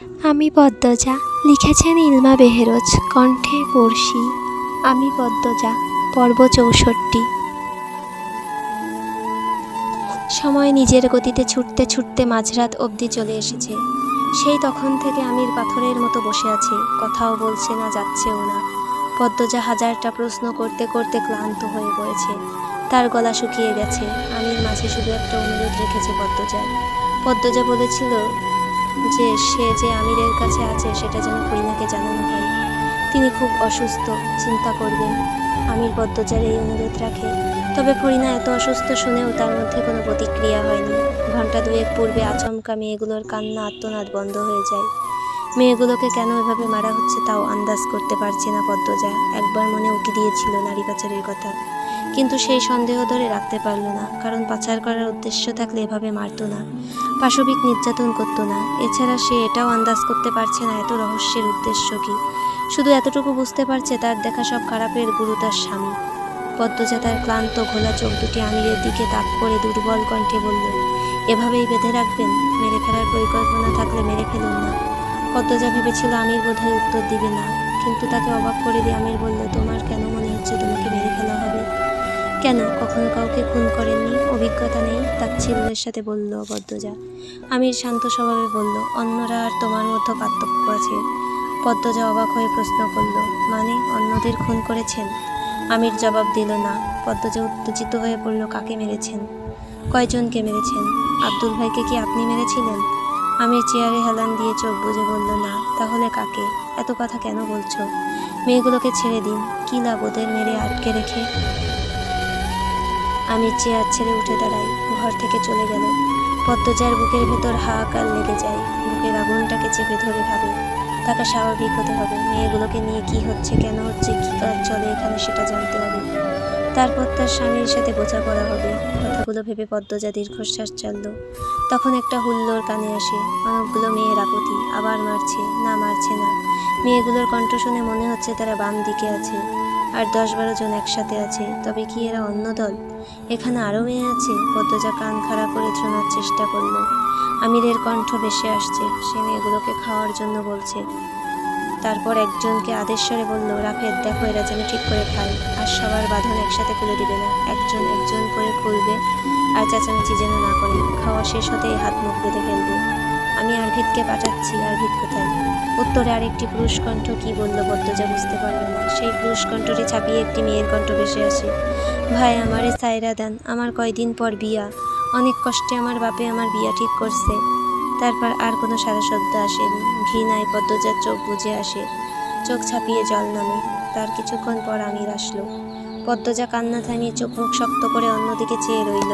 আমি পদ্মজা, লিখেছেন ইলমা বেহেরোজ, কণ্ঠে পড়শি আমি পদ্মজা, পর্ব চৌষট্টি। সময় নিজের গতিতে ছুটতে ছুটতে মাঝরাত অবধি চলে এসেছে। সেই তখন থেকে আমির পাথরের মতো বসে আছে, কথাও বলছে না, যাচ্ছেও না। পদ্মজা হাজারটা প্রশ্ন করতে করতে ক্লান্ত হয়ে পড়েছে। তার গলা শুকিয়ে গেছে। আমির মাঝে শুধু একটা অনুরোধ রেখেছে পদ্মজা পদ্মজা বলেছিল যে সে যে আমিরের কাছে আছে, সেটা যেন করিনাকে জানানো হয়। তিনি খুব অসুস্থ, চিন্তা করবেন। আমির পদ্মজার এই অনুরোধ রাখে। তবে ফরিনা এত অসুস্থ শুনেও তার মধ্যে কোনো প্রতিক্রিয়া হয়নি। ঘণ্টা দুয়েক পূর্বে আচমকা মেয়েগুলোর কান্না, আত্মনাদ বন্ধ হয়ে যায়। মেয়েগুলোকে কেন এভাবে মারা হচ্ছে তাও আন্দাজ করতে পারছে না পদ্মজা। একবার মনে উকি দিয়েছিল নারী পাচারের কথা। কিন্তু সেই সন্দেহ ধরে রাখতে পারল না, কারণ পাচার করার উদ্দেশ্য থাকলে এভাবে মারতো না। পাশবিক নির্যাতন করতো না। এছাড়া সে এটাও আন্দাজ করতে পারছে না এত রহস্যের উদ্দেশ্য কি। শুধু এতটুকু বুঝতে পারছে তার দেখা সব খারাপের গুরু তার স্বামী। পদ্মজা তার ক্লান্ত, ঘোলা চোখ দুটি আমিরের দিকে তাক করে দুর্বল কণ্ঠে বলল, এভাবেই বেঁধে রাখবেন? মেরে ফেলার পরিকল্পনা থাকলে মেরে ফেলুন না। পদ্মজা ভেবেছিল আমির বোধহয় উত্তর দিবে না, কিন্তু তাকে অবাক করে দিয়ে আমির বলল, তোমার কেন মনে হচ্ছে তোমাকে মেরে ফেলা হবে? কেন? কখনো কাউকে খুন করেননি, অভিজ্ঞতা নেই, তাচ্ছিল্যের সাথে বলল পদ্মজা। আমির শান্ত স্বভাবে বলল, অন্যরা আর তোমার মধ্যে পার্থক্য আছে। পদ্মজা অবাক হয়ে প্রশ্ন করল মানে অন্যদের খুন করেছেন? আমির জবাব দিল, না। পদ্মজা উত্তেজিত হয়ে বলল, কাকে মেরেছেন? কয়জনকে মেরেছেন? আব্দুল ভাইকে কি আপনি মেরেছিলেন? আমির চেয়ারে হেলান দিয়ে চোখ বুজে বলল, না। তাহলে কাকে? এত কথা কেন বলছো? মেয়েগুলোকে ছেড়ে দিন। কি লাভ ওদের মেরে আটকে রেখে? আমি চেয়ার ছেড়ে উঠে দাঁড়াই, ঘর থেকে চলে গেল। পদ্মজার বুকের ভেতর হাহাকার লেগে যায়, বুকের আগুনটাকে চেপে ধরে ভাবে, তাকে স্বাভাবিক হতে হবে। মেয়েগুলোকে নিয়ে কি হচ্ছে, কেন হচ্ছে, কী কাজ চলে এখানে সেটা জানতে হবে। তারপর তার স্বামীর সাথে বোঝা বোঝাপড়া হবে। কথাগুলো ভেবে পদ্মজা দীর্ঘশ্বাস চালল তখন একটা হুল্লোর কানে আসে, অনেকগুলো মেয়ের আপত্তি, আবার মারছে, না মারছে না। মেয়েগুলোর কণ্ঠ শুনে মনে হচ্ছে তারা বাম দিকে আছে। আর দশ বারো জন একসাথে আছে, তবে কি এরা অন্য দল? এখানে আরও মেয়ে আছে পদ্মজা কান খাড়া করে শোনার চেষ্টা করল। আমিরের কণ্ঠ ভেসে আসছে, সে মেয়েগুলোকে খাওয়ার জন্য বলছে। তারপর একজনকে আদেশ্বরে বলল রাফেদ দেখো এরা যেন ঠিক করে খায়, আর সবার বাঁধন একসাথে খুলে দিবে না। একজন একজন করে খুলবে, আর চেঁচামেচি যেন না করে। খাওয়া শেষ হতেই হাত মুখ বেঁধে ফেলবে। আমি আরভিদকে পাঠাচ্ছি, আরভিদ কোথায়? উত্তরে আরেকটি পুরুষ কণ্ঠ কি বলল বদ্যজা বুঝতে পারল না। সেই পুরুষ কণ্ঠটি ছাপিয়ে একটি মেয়ের কণ্ঠ ভেসে আসে। ভাই, আমারে সায়রা দেন, আমার কয়দিন পর বিয়া। অনেক কষ্টে আমার বাপে আমার বিয়া ঠিক করছে। তারপর আর কোনো সারা শব্দ আসেনি। ঘৃণায় পদ্মজার চোখ বুঝে আসে। চোখ ছাপিয়ে জল নামে। তার কিছুক্ষণ পর আমির আসলো। পদ্মজা কান্না থামিয়ে চোখ মুখ শক্ত করে অন্যদিকে চেয়ে রইল।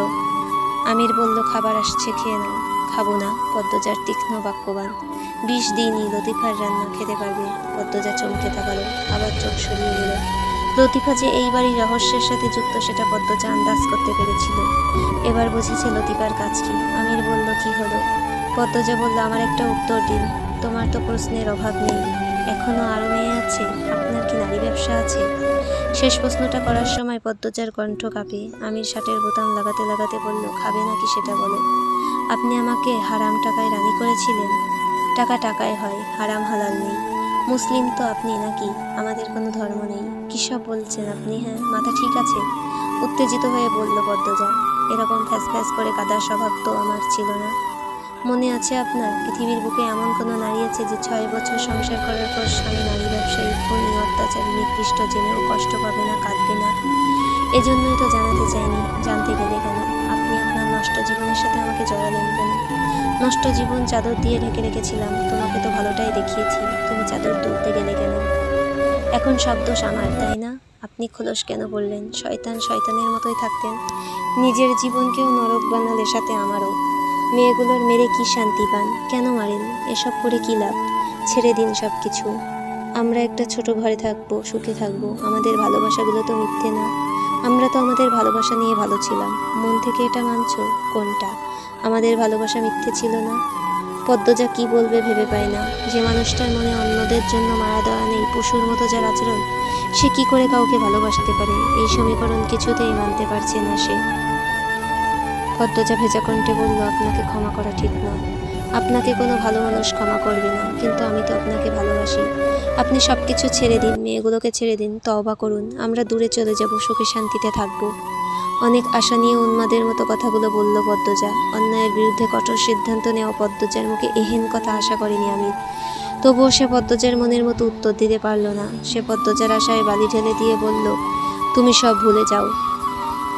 আমির বলল, খাবার আসছে, খেয়ে নাও। খাব না পদ্মজার তীক্ষ্ণ বাক্যবান। বিষ দিনই লতিফার রান্না খেতে পারবে, পদ্মজা চমকে তাকালো, আবার চোখ সরিয়ে নিল। লতিফা যে এই বাড়ির রহস্যের সাথে যুক্ত, সেটা পদ্মজা আন্দাজ করতে পেরেছিল। এবার বুঝেছে লতিফার কাজ কি আমির বলল, কি হলো? পদ্মজা বলল, আমার একটা উত্তর দিন। তোমার তো প্রশ্নের অভাব নেই। এখনও আরও মেয়ে আছে? আপনার কি নারী ব্যবসা আছে? শেষ প্রশ্নটা করার সময় পদ্মজার কণ্ঠ কাঁপে। আমির শার্টের বোতাম লাগাতে লাগাতে বলল, খাবে নাকি সেটা বলো? আপনি আমাকে হারাম টাকায় রানি করেছিলেন। টাকা টাকায় হয়, হারাম হালাল নেই। মুসলিম তো আপনি নাকি? আমাদের কোনো ধর্ম নেই। কী সব বলছেন আপনি হ্যাঁ? মাথা ঠিক আছে? উত্তেজিত হয়ে বলল পদ্মজা এরকম ফ্যাস ফ্যাস করে কাদার স্বভাব তো আমার ছিল না। মনে আছে আপনার, পৃথিবীর বুকে এমন কোনো নারী আছে যে ছয় বছর সংসার করার পর স্বামী নারী ব্যবসায়ী, খুনি, অত্যাচারী, নিকৃষ্ট, জেনেও কষ্ট পাবে না, কাঁদবে না। এজন্যই তো জানাতে চাইনি, জানতে গেলে কেন? নষ্ট জীবনের সাথে আমাকে জড়ালেন না নষ্ট জীবন চাদর দিয়ে ঢেকে রেখেছিলাম, তোমাকে তো ভালোটাই দেখিয়েছি, তুমি চাদর তুলতে গেলে কেন? এখন সব দোষ আমার, তাই না? আপনি খোলস কেন বললেন? শয়তান শয়তানের মতোই থাকতেন। নিজের জীবনকেও নরক বানালে সাথে আমারও। মেয়েগুলোর মেরে কি শান্তি পান? কেন মারেন? এসব করে কী লাভ? ছেড়ে দিন সব কিছু আমরা একটা ছোট ঘরে থাকব, সুখে থাকব। আমাদের ভালোবাসাগুলো তো মিথ্যে না। আমরা তো আমাদের ভালোবাসা নিয়ে ভালো ছিলাম। মন থেকে এটা মানছো? কোনটা? আমাদের ভালোবাসা মিথ্যে ছিল না। পদ্মজা কি বলবে ভেবে পায় না। যে মানুষটার মনে অন্যদের জন্য মারা দেওয়া নেই, পশুর মতো যার আচরণ, সে কি করে কাউকে ভালোবাসতে পারে? এই সমীকরণ কিছুতেই মানতে পারছে না সে। পদ্মজা ভেজা কণ্ঠে বলল, আপনাকে ক্ষমা করা ঠিক না। আপনাকে কোনো ভালো মানুষ ক্ষমা করবে না, কিন্তু আমি তো আপনাকে ভালোবাসি। আপনি সব কিছু ছেড়ে দিন, মেয়েগুলোকে ছেড়ে দিন, তওবা করুন, আমরা দূরে চলে যাব, সুখে শান্তিতে থাকব। অনেক আশা নিয়ে উন্মাদের মতো কথাগুলো বলল পদ্মজা। অন্যায়ের বিরুদ্ধে কঠোর সিদ্ধান্ত নেওয়া পদ্মজার মুখে এহেন কথা আশা করেনি আমি। তবুও সে পদ্মজার মনের মতো উত্তর দিতে পারল না। সে পদ্মজার আশায় বালি ঢেলে দিয়ে বলল, তুমি সব ভুলে যাও।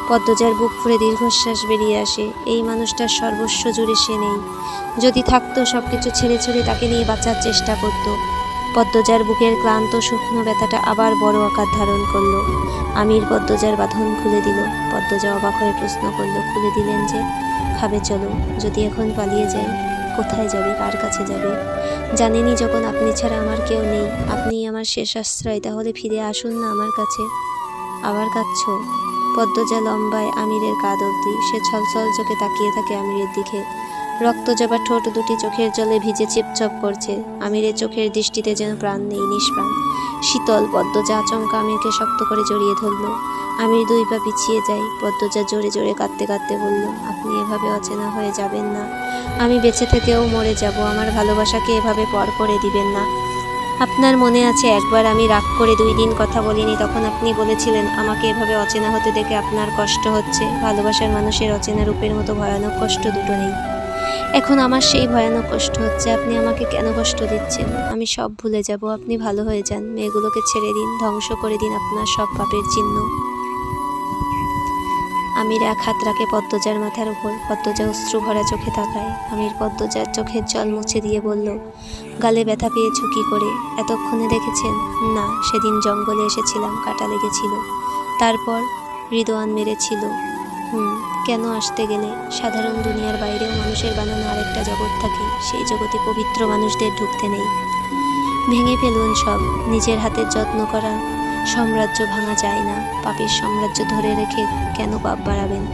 পদ্মজার বুক ফুলে দীর্ঘশ্বাস বেরিয়ে আসে। এই মানুষটার সর্বস্ব জুড়ে সে নেই। যদি থাকতো সব কিছু ছেড়ে ছেড়ে তাকে নিয়ে বাঁচার চেষ্টা করত। পদ্মজার বুকের ক্লান্ত, শুকনো ব্যথাটা আবার বড় আকার ধারণ করল। আমির পদ্মজার বাঁধন খুলে দিল। পদ্মজা অবাক হয়ে প্রশ্ন করল, খুলে দিলেন যে? খাবে, চলো। যদি এখন পালিয়ে যাই, কোথায় যাবে? কার কাছে যাবে? জানেনই, যখন আপনি ছাড়া আমার কেউ নেই। আপনি আমার শেষ আশ্রয় তাহলে ফিরে আসুন না আমার কাছে। আবার কাঁদছ? পদ্মজা লম্বায় আমিরের কাঁধ অবধি, সে ছলছল চোখে তাকিয়ে থাকে আমিরের দিকে। রক্ত জবা ঠোঁট দুটি চোখের জলে ভিজে চিপচপ করছে, আমিরের চোখের দৃষ্টিতে যেন প্রাণ নেই, নিষ্প্রাণ। শীতল পদ্মজা আচমকা আমিরকে শক্ত করে জড়িয়ে ধরল। আমির দুই পা পিছিয়ে যাই পদ্মজা জোরে জোরে কাঁদতে কাঁদতে বলল, আপনি এভাবে অচেনা হয়ে যাবেন না। আমি বেঁচে থেকেও মরে যাব, আমার ভালোবাসাকে এভাবে পর করে দিবেন না। আপনার মনে আছে একবার আমি রাগ করে দুই দিন কথা বলিনি, তখন আপনি বলেছিলেন, আমাকে এভাবে অচেনা হতে দেখে আপনার কষ্ট হচ্ছে। ভালোবাসার মানুষের অচেনা রূপের মতো ভয়ানক কষ্ট দুটো নেই। এখন আমার সেই ভয়ানক কষ্ট হচ্ছে, আপনি আমাকে কেন কষ্ট দিচ্ছেন? আমি সব ভুলে যাব, আপনি ভালো হয়ে যান। মেয়েগুলোকে ছেড়ে দিন, ধ্বংস করে দিন আপনার সব পাপের চিহ্ন। আমির এক হাত রাখে পদ্মজার মাথার উপর। পদ্মজা অশ্রু ভরা চোখে তাকায়। আমির পদ্মজার চোখের জল মুছে দিয়ে বলল, গালে ব্যথা পেয়েছ কি করে? এতক্ষণে দেখেছেন? না, সেদিন জঙ্গলে এসেছিলাম, কাটা লেগেছিল। তারপর হৃদয়ান মেরেছিল। হুম, কেন আসতে গেলে? সাধারণ দুনিয়ার বাইরেও মানুষের বানানো আরেকটা জগৎ থাকে। সেই জগতে পবিত্র মানুষদের ঢুকতে নেই। ভেঙে ফেলুন সব। নিজের হাতের যত্ন করা সাম্রাজ্য ভাঙা যায় না। পাপের সাম্রাজ্য ধরে রেখে কেন পাপ বাড়াবেন?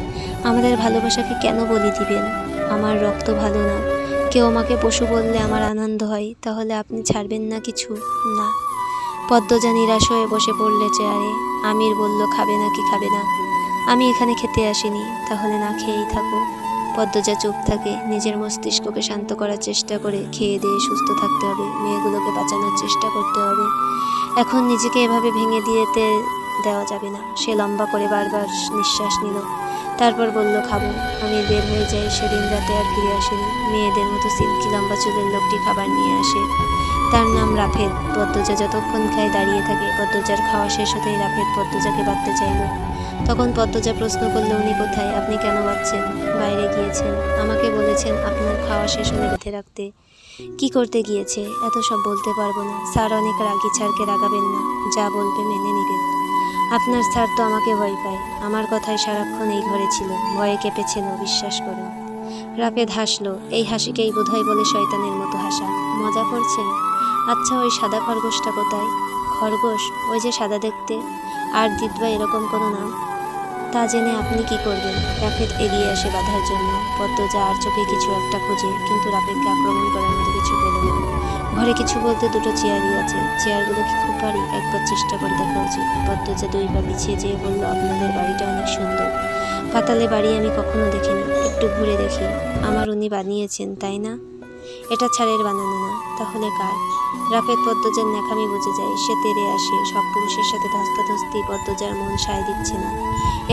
আমাদের ভালোবাসাকে কেন বলি দিবেন? আমার রক্ত ভালো না। কেউ আমাকে পশু বললে আমার আনন্দ হয়, তাহলে আপনি ছাড়বেন না কিছু? না। পদ্মজা নিরাশ হয়ে বসে পড়লে চেয়ারে, আমির বলল, খাবে না কি খাবে না। আমি এখানে খেতে আসিনি, তাহলে না খেয়েই থাকো। পদ্মজা চুপ থাকে, নিজের মস্তিষ্ককে শান্ত করার চেষ্টা করে, খেয়ে দিয়ে সুস্থ থাকতে হবে, মেয়েগুলোকে বাঁচানোর চেষ্টা করতে হবে। এখন নিজেকে এভাবে ভেঙে দিয়েতে দেওয়া যাবে না। সে লম্বা করে বারবার নিঃশ্বাস নিল। তারপর বলল, খাব। আমি বের হয়ে যাই সেদিন রাতে আর ফিরে আসিনি। মেয়েদের মতো সিল্কি লম্বা চুলের লোকটি খাবার নিয়ে আসে। তার নাম রাফেদ পদ্মজা যতক্ষণ খায় দাঁড়িয়ে থাকে। পদ্মজার খাওয়া শেষ হতেই রাফেদ পদ্মজাকে বাঁধতে চাইল। তখন পদ্মজা প্রশ্ন করল, উনি কোথায়? আপনি কেন বাঁচছেন বাইরে গিয়েছেন? আমাকে বলেছেন আপনার খাওয়া শেষ হলে বেঁধে রাখতে। কি করতে গিয়েছে? এত সব বলতে পারব না। স্যার অনেক রাগি ছাড়কে রাগাবেন না। যা বলবে মেনে নেবেন। আপনার স্যার তো আমাকে ভয় পায়। আমার কথায় সারাক্ষণ এই ঘরে ছিল। ভয়ে কেঁপেছিল বিশ্বাস করুন। রাপেদ হাসলো এই হাসিকেই বোধহয় বলে শয়তানের মতো হাসা। মজা করছেন আচ্ছা ওই সাদা খরগোশটা কোথায়? খরগোশ? ওই যে সাদা দেখতে? আর দিদবা এরকম কোনো নাম? তা জেনে আপনি কি করবেন? রাফেদ এগিয়ে আসে বাধার জন্য পদ্মজা আর চোখে কিছু একটা খোঁজে, কিন্তু রাফেদকে আক্রমণ করার মতো কিছু পেল না। ঘরে কিছু বলতে দুটো চেয়ারই আছে চেয়ারগুলো কি খুব ভারী একবার চেষ্টা করে দেখা উচিত। পদ্মজা দুই পা পিছিয়ে যেয়ে বলল, আপনাদের বাড়িটা অনেক সুন্দর। পাতালে বাড়ি আমি কখনো দেখিনি। একটু ঘুরে দেখি। আমার উনি বানিয়েছেন, তাই না? এটা ছাড়ের বানানো না, তাহলে কার? রাফেদ পদ্মজার ন্যাকামি বুঝে যায়, সে তেরে আসে, সব পুরুষের সাথে ধস্তাধস্তি, পদ্মজার মন সায় দিচ্ছে না।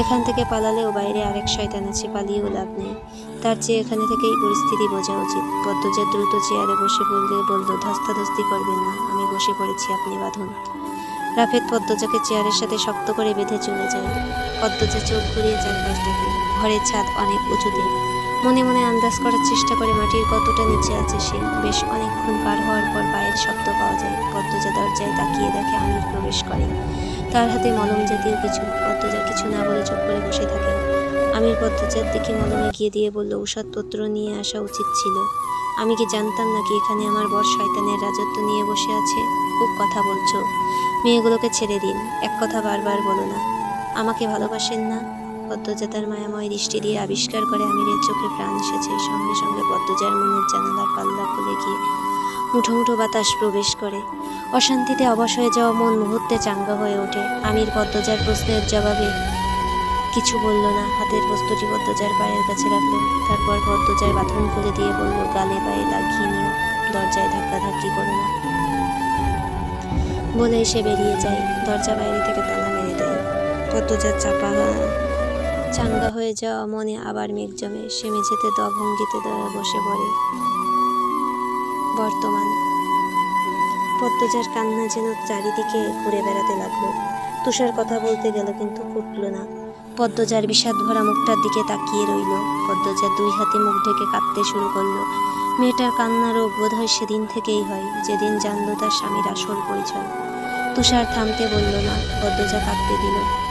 এখান থেকে পালালেও বাইরে আরেক শয়তান আছে, পালিয়েও লাভ নেই। তার চেয়ে এখানে থেকেই পরিস্থিতি বোঝা উচিত। পদ্মজা দ্রুত চেয়ারে বসে বললে, বলল, ধস্তাধস্তি করবেন না, আমি বসে পড়েছি, আপনি বাঁধুন। রাফেদ পদ্মজাকে চেয়ারের সাথে শক্ত করে বেঁধে চলে যায়। পদ্মজা চোখ ঘুরিয়ে চারপাশ দেখে, ঘরের ছাদ অনেক উঁচুতে। মনে মনে আন্দাজ করার চেষ্টা করে মাটির কতটা নিচে আছে সে। বেশ অনেকক্ষণ পার হওয়ার পর পায়ের শব্দ পাওয়া যায়। পদ্মজা দরজায় তাকিয়ে দেখে আমির প্রবেশ করে। তার হাতে মলম জাতীয় কিছু, পদ্মজা কিছু না বলে চুপ করে বসে থাকে। আমির পদ্মজার দিকে মলম গিয়ে দিয়ে বলল ঔষধপত্র নিয়ে আসা উচিত ছিল। আমি কি জানতাম নাকি এখানে আমার বর শয়তানের রাজত্ব নিয়ে বসে আছে? খুব কথা বলছো। মেয়েগুলোকে ছেড়ে দিন। এক কথা বারবার বলো না। আমাকে ভালোবাসেন না। পদ্মজা তার মায়াময় দৃষ্টি দিয়ে আবিষ্কার করে আমিরের চোখে প্রাণ এসেছে। সঙ্গে সঙ্গে পদ্মজার মনের জানালার পাল্লা খুলে গিয়ে মুঠো মুঠো বাতাস প্রবেশ করে। অশান্তিতে অবশ হয়ে যাওয়া মন মুহূর্তে চাঙ্গা হয়ে ওঠে। আমির পদ্মজার প্রশ্নের জবাবে কিছু বলল না। হাতের বস্তুটি পদ্মজার পায়ের কাছে রাখল। তারপর পদ্মজার বাথরুম খুলে দিয়ে বলল, গালে পায়ে লাগিয়ে নিও, দরজায় ধাক্কা ধাক্কি করো না। বলে সে বেরিয়ে যায়। দরজা বাইরে থেকে তালা মেরে দেয়। পদ্মজার চাপা চাঙ্গা হয়ে যাওয়া মনে আবার মেঘ জমে। সে মেঝেতে দভঙ্গিতে বসে পড়ে। বর্তমান। পদ্মজার কান্না যেন চারিদিকে ঘুরে বেড়াতে লাগল। তুষার কথা বলতে গেল কিন্তু ফুটলো না। পদ্মজার বিষাদ ভরা মুখটার দিকে তাকিয়ে রইল। পদ্মজার দুই হাতে মুখ ঢেকে কাঁদতে শুরু করল। মেয়েটার কান্নার রোগ বোধ হয় সেদিন থেকেই হয়, যেদিন জানলো তার স্বামীর আসল পরিচয়। তুষার থামতে বলল না, পদ্মজা কাঁদতে দিল।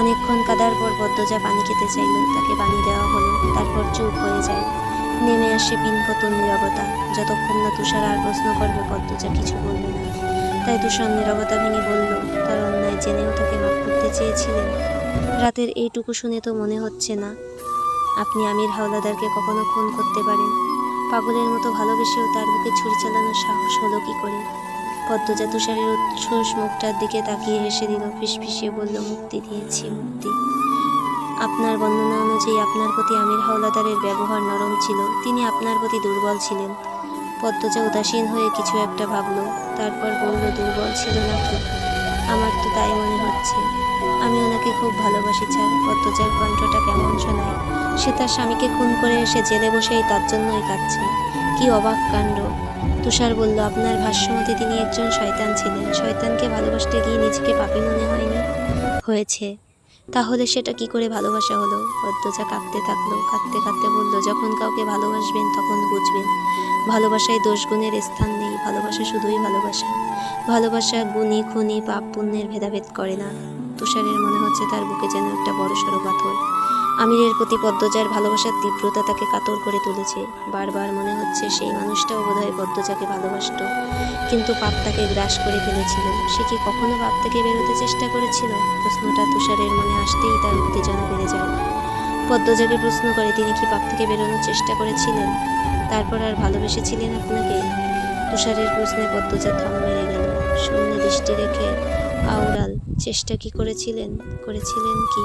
অনেকক্ষণ কাদার পর পদ্মজা পানি খেতে চাইল, তাকে পানি দেওয়া হলো, তারপর চুপ হয়ে যায়। নেমে আসে পিনপতন নীরবতা, যতক্ষণ না তুষার আর প্রশ্ন করবে পদ্মজা কিছু বলবে না। তাই তুষার নীরবতা ভেঙে বলল, তার অন্যায় জেনেও তাকে মাফ করতে চেয়েছিলেন রাতের এইটুকু শুনে তো মনে হচ্ছে না, আপনি আমির হাওলাদারকে কখনো খুন করতে পারেন। পাগলের মতো ভালোবেসেও তার বুকে ছুরি চালানোর সাহস হলো কি করে? পদ্মজা তুষারের উচ্ছ্বাস মুখটার দিকে তাকিয়ে হেসে দিল, ফিসফিসিয়ে বলল, মুক্তি দিয়েছি, মুক্তি। আপনার বর্ণনা অনুযায়ী আপনার প্রতি আমির হাওলাদারের ব্যবহার নরম ছিল। তিনি আপনার প্রতি দুর্বল ছিলেন। পদ্মজা উদাসীন হয়ে কিছু একটা ভাবল, তারপর বলল, দুর্বল ছিল নাকি আমার তো তাই মনে হচ্ছে। আমি ওনাকে খুব ভালোবাসি চাই পদ্মজার কণ্ঠটা কেমন শোনায়। সে তার স্বামীকে খুন করে এসে জেলে বসেই তার জন্যই কাঁদছে। কি অবাক কাণ্ড। তুষার বলল, আপনার ভাষ্যমতে তিনি একজন শয়তান ছিলেন। শয়তানকে ভালোবাসতে গিয়ে নিজেকে পাপী মনে হয়নি? হয়েছে। তাহলে সেটা কি করে ভালোবাসা হলো? পদ্মজা কাঁদতে থাকল। কাঁদতে কাঁদতে বলল, যখন কাউকে ভালোবাসবেন তখন বুঝবেন, ভালোবাসায় দোষ গুণের স্থান নেই। ভালোবাসা শুধুই ভালোবাসা। ভালোবাসা গুণী খুনি পাপ পুণ্যের ভেদাভেদ করে না। তুষারের মনে হচ্ছে তার বুকে যেন একটা বড় সড়ো পাথর। আমিরের প্রতি পদ্মজার ভালোবাসার তীব্রতা তাকে কাতর করে তুলেছে। বারবার মনে হচ্ছে সেই মানুষটাও বোধহয় পদ্মজাকে ভালোবাসত, কিন্তু পাপ তাকে গ্রাস করে ফেলেছিল। সে কি কখনো পাপ থেকে বেরোতে চেষ্টা করেছিল? প্রশ্নটা তুষারের মনে আসতেই তার উত্তেজনা বেড়ে যায়। পদ্মজাকে প্রশ্ন করে, তিনি কি পাপ থেকে বেরোনোর চেষ্টা করেছিলেন? তারপর আর ভালোবেসেছিলেন আপনাকে? তুষারের প্রশ্নে পদ্মজা থম মেরে গেল। শূন্য দৃষ্টি রেখে আউড়াল চেষ্টা কি করেছিলেন? করেছিলেন কি?